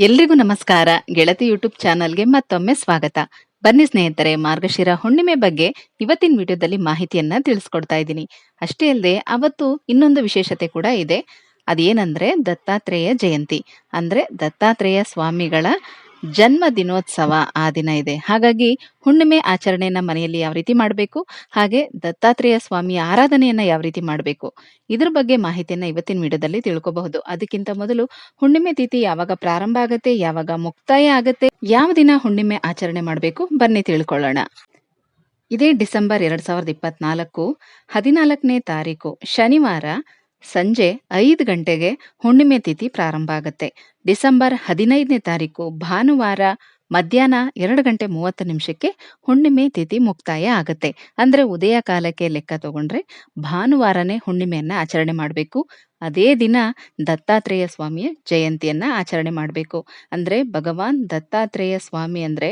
ಎಲ್ರಿಗೂ ನಮಸ್ಕಾರ. ಗೆಳತಿ ಯೂಟ್ಯೂಬ್ ಚಾನಲ್ಗೆ ಮತ್ತೊಮ್ಮೆ ಸ್ವಾಗತ. ಬನ್ನಿ ಸ್ನೇಹಿತರೆ, ಮಾರ್ಗಶಿರ ಹುಣ್ಣಿಮೆ ಬಗ್ಗೆ ಇವತ್ತಿನ ವಿಡಿಯೋದಲ್ಲಿ ಮಾಹಿತಿಯನ್ನ ತಿಳಿಸ್ಕೊಡ್ತಾ ಇದ್ದೀನಿ. ಅಷ್ಟೇ ಅಲ್ಲದೆ ಅವತ್ತು ಇನ್ನೊಂದು ವಿಶೇಷತೆ ಕೂಡ ಇದೆ. ಅದೇನಂದ್ರೆ ದತ್ತಾತ್ರೇಯ ಜಯಂತಿ. ಅಂದ್ರೆ ದತ್ತಾತ್ರೇಯ ಸ್ವಾಮಿಗಳ ಜನ್ಮ ದಿನೋತ್ಸವ ಆ ದಿನ ಇದೆ. ಹಾಗಾಗಿ ಹುಣ್ಣಿಮೆ ಆಚರಣೆಯನ್ನ ಮನೆಯಲ್ಲಿ ಯಾವ ರೀತಿ ಮಾಡಬೇಕು, ಹಾಗೆ ದತ್ತಾತ್ರೇಯ ಸ್ವಾಮಿಯ ಆರಾಧನೆಯನ್ನ ಯಾವ ರೀತಿ ಮಾಡಬೇಕು, ಇದ್ರ ಬಗ್ಗೆ ಮಾಹಿತಿಯನ್ನ ಇವತ್ತಿನ ವಿಡಿಯೋದಲ್ಲಿ ತಿಳ್ಕೊಬಹುದು. ಅದಕ್ಕಿಂತ ಮೊದಲು ಹುಣ್ಣಿಮೆ ತಿಥಿ ಯಾವಾಗ ಪ್ರಾರಂಭ ಆಗತ್ತೆ, ಯಾವಾಗ ಮುಕ್ತಾಯ ಆಗತ್ತೆ, ಯಾವ ದಿನ ಹುಣ್ಣಿಮೆ ಆಚರಣೆ ಮಾಡಬೇಕು ಬನ್ನಿ ತಿಳ್ಕೊಳ್ಳೋಣ. ಇದೇ ಡಿಸೆಂಬರ್ ಎರಡ್ ಸಾವಿರದ ಇಪ್ಪತ್ನಾಲ್ಕು ಹದಿನಾಲ್ಕನೇ ತಾರೀಕು ಶನಿವಾರ ಸಂಜೆ ಐದು ಗಂಟೆಗೆ ಹುಣ್ಣಿಮೆ ತಿಥಿ ಪ್ರಾರಂಭ ಆಗುತ್ತೆ. ಡಿಸೆಂಬರ್ ಹದಿನೈದನೇ ತಾರೀಕು ಭಾನುವಾರ ಮಧ್ಯಾಹ್ನ ಎರಡು ಗಂಟೆ ಮೂವತ್ತು ನಿಮಿಷಕ್ಕೆ ಹುಣ್ಣಿಮೆ ತಿಥಿ ಮುಕ್ತಾಯ ಆಗುತ್ತೆ. ಅಂದ್ರೆ ಉದಯ ಕಾಲಕ್ಕೆ ಲೆಕ್ಕ ತಗೊಂಡ್ರೆ ಭಾನುವಾರನೇ ಹುಣ್ಣಿಮೆಯನ್ನು ಆಚರಣೆ ಮಾಡಬೇಕು. ಅದೇ ದಿನ ದತ್ತಾತ್ರೇಯ ಸ್ವಾಮಿಯ ಜಯಂತಿಯನ್ನ ಆಚರಣೆ ಮಾಡಬೇಕು. ಅಂದ್ರೆ ಭಗವಾನ್ ದತ್ತಾತ್ರೇಯ ಸ್ವಾಮಿ ಅಂದ್ರೆ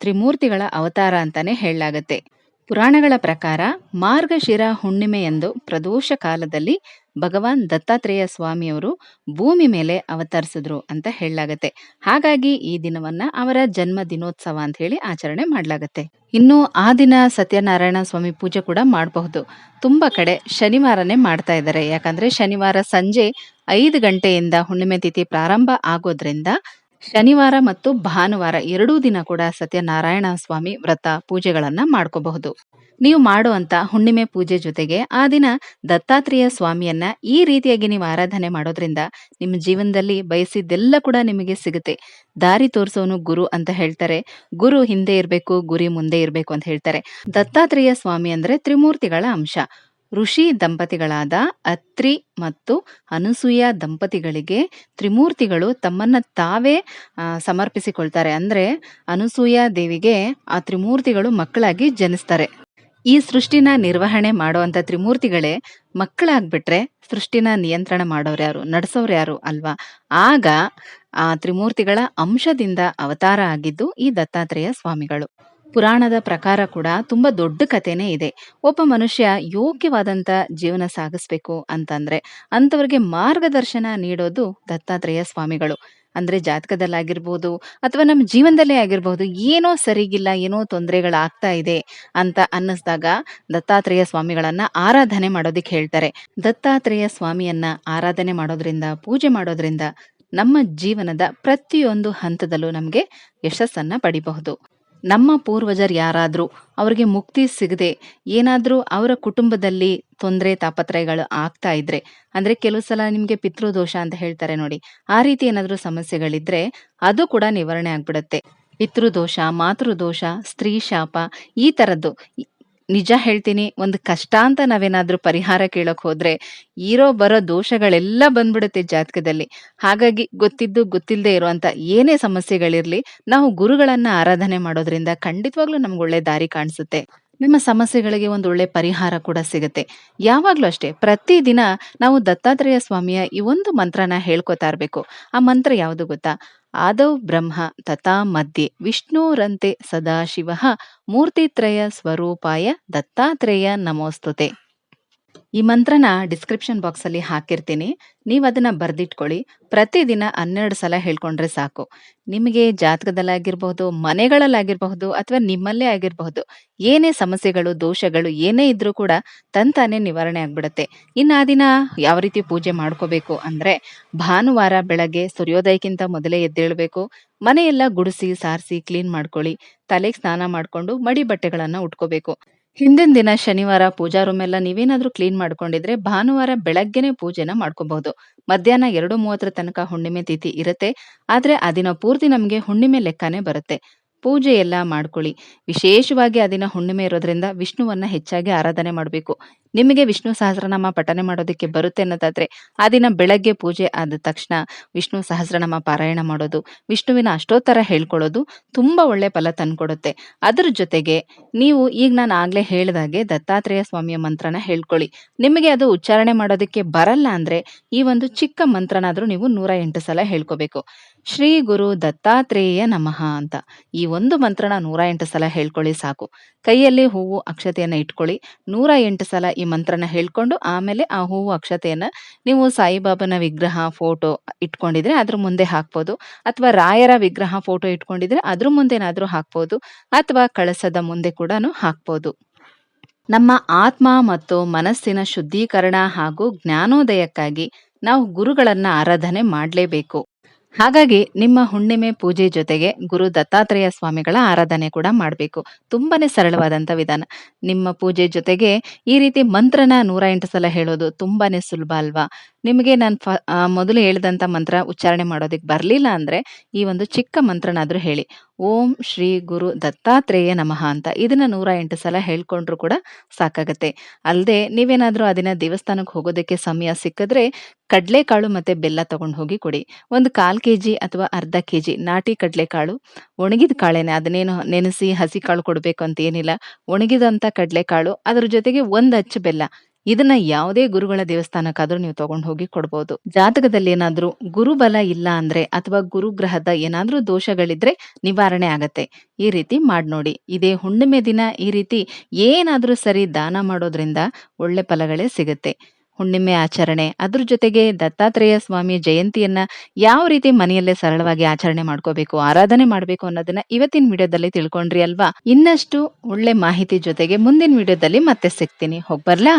ತ್ರಿಮೂರ್ತಿಗಳ ಅವತಾರ ಅಂತಾನೆ ಹೇಳಲಾಗತ್ತೆ. ಪುರಾಣಗಳ ಪ್ರಕಾರ ಮಾರ್ಗಶಿರ ಹುಣ್ಣಿಮೆಯಂದು ಪ್ರದೋಷ ಕಾಲದಲ್ಲಿ ಭಗವಾನ್ ದತ್ತಾತ್ರೇಯ ಸ್ವಾಮಿಯವರು ಭೂಮಿ ಮೇಲೆ ಅವತರಿಸಿದ್ರು ಅಂತ ಹೇಳಲಾಗತ್ತೆ. ಹಾಗಾಗಿ ಈ ದಿನವನ್ನ ಅವರ ಜನ್ಮ ದಿನೋತ್ಸವ ಅಂತ ಹೇಳಿ ಆಚರಣೆ ಮಾಡಲಾಗತ್ತೆ. ಇನ್ನು ಆ ದಿನ ಸತ್ಯನಾರಾಯಣ ಸ್ವಾಮಿ ಪೂಜೆ ಕೂಡ ಮಾಡಬಹುದು. ತುಂಬಾ ಕಡೆ ಶನಿವಾರನೇ ಮಾಡ್ತಾ ಇದ್ದಾರೆ. ಯಾಕಂದ್ರೆ ಶನಿವಾರ ಸಂಜೆ ಐದು ಗಂಟೆಯಿಂದ ಹುಣ್ಣಿಮೆ ತಿಥಿ ಪ್ರಾರಂಭ ಆಗೋದ್ರಿಂದ ಶನಿವಾರ ಮತ್ತು ಭಾನುವಾರ ಎರಡೂ ದಿನ ಕೂಡ ಸತ್ಯನಾರಾಯಣ ಸ್ವಾಮಿ ವ್ರತ ಪೂಜೆಗಳನ್ನ ಮಾಡ್ಕೋಬಹುದು. ನೀವು ಮಾಡುವಂತ ಹುಣ್ಣಿಮೆ ಪೂಜೆ ಜೊತೆಗೆ ಆ ದಿನ ದತ್ತಾತ್ರೇಯ ಸ್ವಾಮಿಯನ್ನ ಈ ರೀತಿಯಾಗಿ ನೀವು ಆರಾಧನೆ ಮಾಡೋದ್ರಿಂದ ನಿಮ್ಮ ಜೀವನದಲ್ಲಿ ಬಯಸಿದ್ದೆಲ್ಲ ಕೂಡ ನಿಮಗೆ ಸಿಗುತ್ತೆ. ದಾರಿ ತೋರಿಸೋನು ಗುರು ಅಂತ ಹೇಳ್ತಾರೆ. ಗುರು ಹಿಂದೆ ಇರಬೇಕು, ಗುರಿ ಮುಂದೆ ಇರಬೇಕು ಅಂತ ಹೇಳ್ತಾರೆ. ದತ್ತಾತ್ರೇಯ ಸ್ವಾಮಿ ಅಂದ್ರೆ ತ್ರಿಮೂರ್ತಿಗಳ ಅಂಶ. ಋಷಿ ದಂಪತಿಗಳಾದ ಅತ್ರಿ ಮತ್ತು ಅನಸೂಯ ದಂಪತಿಗಳಿಗೆ ತ್ರಿಮೂರ್ತಿಗಳು ತಮ್ಮನ್ನ ತಾವೇ ಸಮರ್ಪಿಸಿಕೊಳ್ತಾರೆ. ಅಂದ್ರೆ ಅನಸೂಯ ದೇವಿಗೆ ಆ ತ್ರಿಮೂರ್ತಿಗಳು ಮಕ್ಕಳಾಗಿ ಜನಿಸ್ತಾರೆ. ಈ ಸೃಷ್ಟಿನ ನಿರ್ವಹಣೆ ಮಾಡುವಂಥ ತ್ರಿಮೂರ್ತಿಗಳೇ ಮಕ್ಕಳಾಗ್ಬಿಟ್ರೆ ಸೃಷ್ಟಿನ ನಿಯಂತ್ರಣ ಮಾಡೋರು ಯಾರು? ನಡೆಸೋರು ಯಾರು ಅಲ್ವಾ? ಆಗ ಆ ತ್ರಿಮೂರ್ತಿಗಳ ಅಂಶದಿಂದ ಅವತಾರ ಆಗಿದ್ದು ಈ ದತ್ತಾತ್ರೇಯ ಸ್ವಾಮಿಗಳು. ಪುರಾಣದ ಪ್ರಕಾರ ಕೂಡ ತುಂಬಾ ದೊಡ್ಡ ಕಥೆನೇ ಇದೆ. ಒಬ್ಬ ಮನುಷ್ಯ ಯೋಗ್ಯವಾದಂತ ಜೀವನ ಸಾಗಿಸ್ಬೇಕು ಅಂತಂದ್ರೆ ಅಂಥವ್ರಿಗೆ ಮಾರ್ಗದರ್ಶನ ನೀಡೋದು ದತ್ತಾತ್ರೇಯ ಸ್ವಾಮಿಗಳು. ಅಂದ್ರೆ ಜಾತಕದಲ್ಲಾಗಿರ್ಬೋದು ಅಥವಾ ನಮ್ಮ ಜೀವನದಲ್ಲೇ ಆಗಿರ್ಬೋದು ಏನೋ ಸರಿಗಿಲ್ಲ, ಏನೋ ತೊಂದರೆಗಳಾಗ್ತಾ ಇದೆ ಅಂತ ಅನ್ನಿಸ್ದಾಗ ದತ್ತಾತ್ರೇಯ ಸ್ವಾಮಿಗಳನ್ನ ಆರಾಧನೆ ಮಾಡೋದಕ್ಕೆ ಹೇಳ್ತಾರೆ. ದತ್ತಾತ್ರೇಯ ಸ್ವಾಮಿಯನ್ನ ಆರಾಧನೆ ಮಾಡೋದ್ರಿಂದ, ಪೂಜೆ ಮಾಡೋದ್ರಿಂದ ನಮ್ಮ ಜೀವನದ ಪ್ರತಿಯೊಂದು ಹಂತದಲ್ಲೂ ನಮಗೆ ಯಶಸ್ಸನ್ನ ಪಡಿಬಹುದು. ನಮ್ಮ ಪೂರ್ವಜರು ಯಾರಾದರೂ ಅವರಿಗೆ ಮುಕ್ತಿ ಸಿಗದೆ ಏನಾದರೂ ಅವರ ಕುಟುಂಬದಲ್ಲಿ ತೊಂದರೆ, ತಾಪತ್ರಯಗಳು ಆಗ್ತಾ ಇದ್ರೆ, ಅಂದ್ರೆ ಕೆಲವು ಸಲ ನಿಮಗೆ ಪಿತೃದೋಷ ಅಂತ ಹೇಳ್ತಾರೆ ನೋಡಿ, ಆ ರೀತಿ ಏನಾದರೂ ಸಮಸ್ಯೆಗಳಿದ್ರೆ ಅದು ಕೂಡ ನಿವಾರಣೆ ಆಗ್ಬಿಡುತ್ತೆ. ಪಿತೃದೋಷ, ಮಾತೃದೋಷ, ಸ್ತ್ರೀ ಶಾಪ, ಈ ತರದ್ದು ಇ- ನಿಜ ಹೇಳ್ತೀನಿ, ಒಂದು ಕಷ್ಟ ಅಂತ ನಾವೇನಾದ್ರೂ ಪರಿಹಾರ ಕೇಳಕ್ ಹೋದ್ರೆ ಇರೋ ಬರೋ ದೋಷಗಳೆಲ್ಲ ಬಂದ್ಬಿಡುತ್ತೆ ಜಾತಕದಲ್ಲಿ. ಹಾಗಾಗಿ ಗೊತ್ತಿದ್ದು ಗೊತ್ತಿಲ್ಲದೆ ಇರುವಂತ ಏನೇ ಸಮಸ್ಯೆಗಳಿರ್ಲಿ, ನಾವು ಗುರುಗಳನ್ನ ಆರಾಧನೆ ಮಾಡೋದ್ರಿಂದ ಖಂಡಿತವಾಗ್ಲೂ ನಮ್ಗೆ ಒಳ್ಳೆ ದಾರಿ ಕಾಣಿಸುತ್ತೆ. ನಿಮ್ಮ ಸಮಸ್ಯೆಗಳಿಗೆ ಒಂದು ಒಳ್ಳೆ ಪರಿಹಾರ ಕೂಡ ಸಿಗುತ್ತೆ. ಯಾವಾಗ್ಲೂ ಅಷ್ಟೇ, ಪ್ರತಿದಿನ ನಾವು ದತ್ತಾತ್ರೇಯ ಸ್ವಾಮಿಯ ಈ ಒಂದು ಮಂತ್ರನ ಹೇಳ್ಕೊತಾ ಇರ್ಬೇಕು. ಆ ಮಂತ್ರ ಯಾವುದು ಗೊತ್ತಾ? ಆದೌ ಬ್ರಹ್ಮ ತಥಾ ಮಧ್ಯೆ ವಿಷ್ಣುರಂತೆ ಸದಾಶಿವ ಮೂರ್ತಿತ್ರಯ ಸ್ವರೂಪಾಯ ದತ್ತಾತ್ರೇಯ ನಮೋಸ್ತುತೆ. ಈ ಮಂತ್ರನ ಡಿಸ್ಕ್ರಿಪ್ಷನ್ ಬಾಕ್ಸಲ್ಲಿ ಹಾಕಿರ್ತೀನಿ. ನೀವು ಅದನ್ನ ಬರೆದಿಟ್ಕೊಳ್ಳಿ. ಪ್ರತಿದಿನ ಹನ್ನೆರಡು ಸಲ ಹೇಳ್ಕೊಂಡ್ರೆ ಸಾಕು. ನಿಮಗೆ ಜಾತಕದಲ್ಲಾಗಿರ್ಬಹುದು, ಮನೆಗಳಲ್ಲಾಗಿರಬಹುದು ಅಥವಾ ನಿಮ್ಮಲ್ಲೇ ಆಗಿರಬಹುದು, ಏನೇ ಸಮಸ್ಯೆಗಳು, ದೋಷಗಳು ಏನೇ ಇದ್ರೂ ಕೂಡ ತಂತಾನೆ ನಿವಾರಣೆ ಆಗ್ಬಿಡುತ್ತೆ. ಇನ್ನು ಆ ದಿನ ಯಾವ ರೀತಿ ಪೂಜೆ ಮಾಡ್ಕೋಬೇಕು ಅಂದ್ರೆ ಭಾನುವಾರ ಬೆಳಗ್ಗೆ ಸೂರ್ಯೋದಯಕ್ಕಿಂತ ಮೊದಲೇ ಎದ್ದೇಳಬೇಕು. ಮನೆಯೆಲ್ಲ ಗುಡಿಸಿ, ಸಾರಿಸಿ ಕ್ಲೀನ್ ಮಾಡ್ಕೊಳ್ಳಿ. ತಲೆಗೆ ಸ್ನಾನ ಮಾಡ್ಕೊಂಡು ಮಡಿ ಬಟ್ಟೆಗಳನ್ನು ಉಟ್ಕೋಬೇಕು. ಹಿಂದಿನ ದಿನ ಶನಿವಾರ ಪೂಜಾ ರೂಮ್ ಎಲ್ಲ ನೀವೇನಾದ್ರೂ ಕ್ಲೀನ್ ಮಾಡ್ಕೊಂಡಿದ್ರೆ ಭಾನುವಾರ ಬೆಳಗ್ಗೆನೆ ಪೂಜೆನ ಮಾಡ್ಕೋಬಹುದು. ಮಧ್ಯಾಹ್ನ ಎರಡು ಮೂವತ್ತರ ತನಕ ಹುಣ್ಣಿಮೆ ತಿಥಿ ಇರುತ್ತೆ. ಆದ್ರೆ ಆ ದಿನ ಪೂರ್ತಿ ನಮಗೆ ಹುಣ್ಣಿಮೆ ಲೆಕ್ಕನೇ ಬರುತ್ತೆ. ಪೂಜೆ ಎಲ್ಲ ಮಾಡ್ಕೊಳ್ಳಿ. ವಿಶೇಷವಾಗಿ ಆ ದಿನ ಹುಣ್ಣಿಮೆ ಇರೋದ್ರಿಂದ ವಿಷ್ಣುವನ್ನ ಹೆಚ್ಚಾಗಿ ಆರಾಧನೆ ಮಾಡಬೇಕು. ನಿಮಗೆ ವಿಷ್ಣು ಸಹಸ್ರನಾಮ ಪಠನೆ ಮಾಡೋದಕ್ಕೆ ಬರುತ್ತೆ ಅನ್ನೋದಾದ್ರೆ ಆ ದಿನ ಬೆಳಗ್ಗೆ ಪೂಜೆ ಆದ ತಕ್ಷಣ ವಿಷ್ಣು ಸಹಸ್ರನಾಮ ಪಾರಾಯಣ ಮಾಡೋದು, ವಿಷ್ಣುವಿನ ಅಷ್ಟೋತ್ತರ ಹೇಳ್ಕೊಳ್ಳೋದು ತುಂಬಾ ಒಳ್ಳೆ ಫಲ ತಂದ್ಕೊಡುತ್ತೆ. ಅದ್ರ ಜೊತೆಗೆ ನೀವು ಈಗ ನಾನು ಆಗ್ಲೇ ಹೇಳ್ದಾಗೆ ದತ್ತಾತ್ರೇಯ ಸ್ವಾಮಿಯ ಮಂತ್ರನ ಹೇಳ್ಕೊಳ್ಳಿ. ನಿಮಗೆ ಅದು ಉಚ್ಚಾರಣೆ ಮಾಡೋದಕ್ಕೆ ಬರಲ್ಲ ಅಂದ್ರೆ ಈ ಒಂದು ಚಿಕ್ಕ ಮಂತ್ರನಾದ್ರೂ ನೀವು ನೂರ ಎಂಟು ಸಲ ಹೇಳ್ಕೋಬೇಕು. ಶ್ರೀ ಗುರು ದತ್ತಾತ್ರೇಯ ನಮಃ ಅಂತ. ಈ ಒಂದು ಮಂತ್ರನ ನೂರ ಎಂಟು ಸಲ ಹೇಳ್ಕೊಳ್ಳಿ ಸಾಕು. ಕೈಯಲ್ಲಿ ಹೂವು ಅಕ್ಷತೆಯನ್ನು ಇಟ್ಕೊಳ್ಳಿ. ನೂರ ಎಂಟು ಸಲ ಈ ಮಂತ್ರನ ಹೇಳ್ಕೊಂಡು ಆಮೇಲೆ ಆ ಹೂವು ಅಕ್ಷತೆಯನ್ನು ನೀವು ಸಾಯಿಬಾಬನ ವಿಗ್ರಹ ಫೋಟೋ ಇಟ್ಕೊಂಡಿದ್ರೆ ಅದ್ರ ಮುಂದೆ ಹಾಕ್ಬೋದು. ಅಥವಾ ರಾಯರ ವಿಗ್ರಹ ಫೋಟೋ ಇಟ್ಕೊಂಡಿದ್ರೆ ಅದ್ರ ಮುಂದೆನಾದ್ರೂ ಹಾಕ್ಬೋದು. ಅಥವಾ ಕಳಸದ ಮುಂದೆ ಕೂಡ ಹಾಕ್ಬೋದು. ನಮ್ಮ ಆತ್ಮ ಮತ್ತು ಮನಸ್ಸಿನ ಶುದ್ಧೀಕರಣ ಹಾಗೂ ಜ್ಞಾನೋದಯಕ್ಕಾಗಿ ನಾವು ಗುರುಗಳನ್ನು ಆರಾಧನೆ ಮಾಡಲೇಬೇಕು. ಹಾಗಾಗಿ ನಿಮ್ಮ ಹುಣ್ಣಿಮೆ ಪೂಜೆ ಜೊತೆಗೆ ಗುರು ದತ್ತಾತ್ರೇಯ ಸ್ವಾಮಿಗಳ ಆರಾಧನೆ ಕೂಡ ಮಾಡಬೇಕು. ತುಂಬಾನೇ ಸರಳವಾದಂಥ ವಿಧಾನ. ನಿಮ್ಮ ಪೂಜೆ ಜೊತೆಗೆ ಈ ರೀತಿ ಮಂತ್ರನ ನೂರ ಎಂಟು ಸಲ ಹೇಳೋದು ತುಂಬಾನೇ ಸುಲಭ ಅಲ್ವಾ? ನಿಮಗೆ ನಾನು ಫ ಮೊದಲು ಹೇಳಿದಂಥ ಮಂತ್ರ ಉಚ್ಚಾರಣೆ ಮಾಡೋದಕ್ಕೆ ಬರಲಿಲ್ಲ ಅಂದರೆ ಈ ಒಂದು ಚಿಕ್ಕ ಮಂತ್ರನಾದರೂ ಹೇಳಿ. ಓಂ ಶ್ರೀ ಗುರು ದತ್ತಾತ್ರೇಯ ನಮಃ ಅಂತ ಇದನ್ನು ನೂರ ಎಂಟು ಸಲ ಹೇಳ್ಕೊಂಡ್ರು ಕೂಡ ಸಾಕಾಗತ್ತೆ. ಅಲ್ಲದೆ ನೀವೇನಾದರೂ ದಿನ ದೇವಸ್ಥಾನಕ್ಕೆ ಹೋಗೋದಕ್ಕೆ ಸಮಯ ಸಿಕ್ಕಿದ್ರೆ ಕಡಲೆಕಾಳು ಮತ್ತು ಬೆಲ್ಲ ತಗೊಂಡು ಹೋಗಿ ಕೊಡಿ. ಒಂದು ಕಾಲು ಕೆ ಜಿ ಅಥವಾ ಅರ್ಧ ಕೆ ಜಿ ನಾಟಿ ಕಡಲೆಕಾಳು, ಒಣಗಿದ ಕಾಳೇನೆ ಅದನ್ನೇನು ನೆನೆಸಿ ಹಸಿ ಕಾಳು ಕೊಡಬೇಕು ಅಂತ ಏನಿಲ್ಲ. ಒಣಗಿದಂಥ ಕಡಲೆಕಾಳು, ಅದ್ರ ಜೊತೆಗೆ ಒಂದು ಅಚ್ಚು ಬೆಲ್ಲ. ಇದನ್ನ ಯಾವುದೇ ಗುರುಗಳ ದೇವಸ್ಥಾನಕ್ಕಾದ್ರೂ ನೀವು ತಗೊಂಡು ಹೋಗಿ ಕೊಡ್ಬೋದು. ಜಾತಕದಲ್ಲಿ ಏನಾದ್ರೂ ಗುರುಬಲ ಇಲ್ಲ ಅಂದ್ರೆ ಅಥವಾ ಗುರುಗ್ರಹದ ಏನಾದ್ರೂ ದೋಷಗಳಿದ್ರೆ ನಿವಾರಣೆ ಆಗತ್ತೆ. ಈ ರೀತಿ ಮಾಡಿ ನೋಡಿ. ಇದೇ ಹುಣ್ಣಿಮೆ ದಿನ ಈ ರೀತಿ ಏನಾದ್ರೂ ಸರಿ ದಾನ ಮಾಡೋದ್ರಿಂದ ಒಳ್ಳೆ ಫಲಗಳೇ ಸಿಗುತ್ತೆ. ಹುಣ್ಣಿಮೆ ಆಚರಣೆ, ಅದ್ರ ಜೊತೆಗೆ ದತ್ತಾತ್ರೇಯ ಸ್ವಾಮಿ ಜಯಂತಿಯನ್ನ ಯಾವ ರೀತಿ ಮನೆಯಲ್ಲೇ ಸರಳವಾಗಿ ಆಚರಣೆ ಮಾಡ್ಕೋಬೇಕು, ಆರಾಧನೆ ಮಾಡಬೇಕು ಅನ್ನೋದನ್ನ ಇವತ್ತಿನ ವಿಡಿಯೋದಲ್ಲಿ ತಿಳ್ಕೊಂಡ್ರಿ ಅಲ್ವಾ? ಇನ್ನಷ್ಟು ಒಳ್ಳೆ ಮಾಹಿತಿ ಜೊತೆಗೆ ಮುಂದಿನ ವಿಡಿಯೋದಲ್ಲಿ ಮತ್ತೆ ಸಿಗ್ತೀನಿ. ಹೋಗ್ಬರ್ಲಾ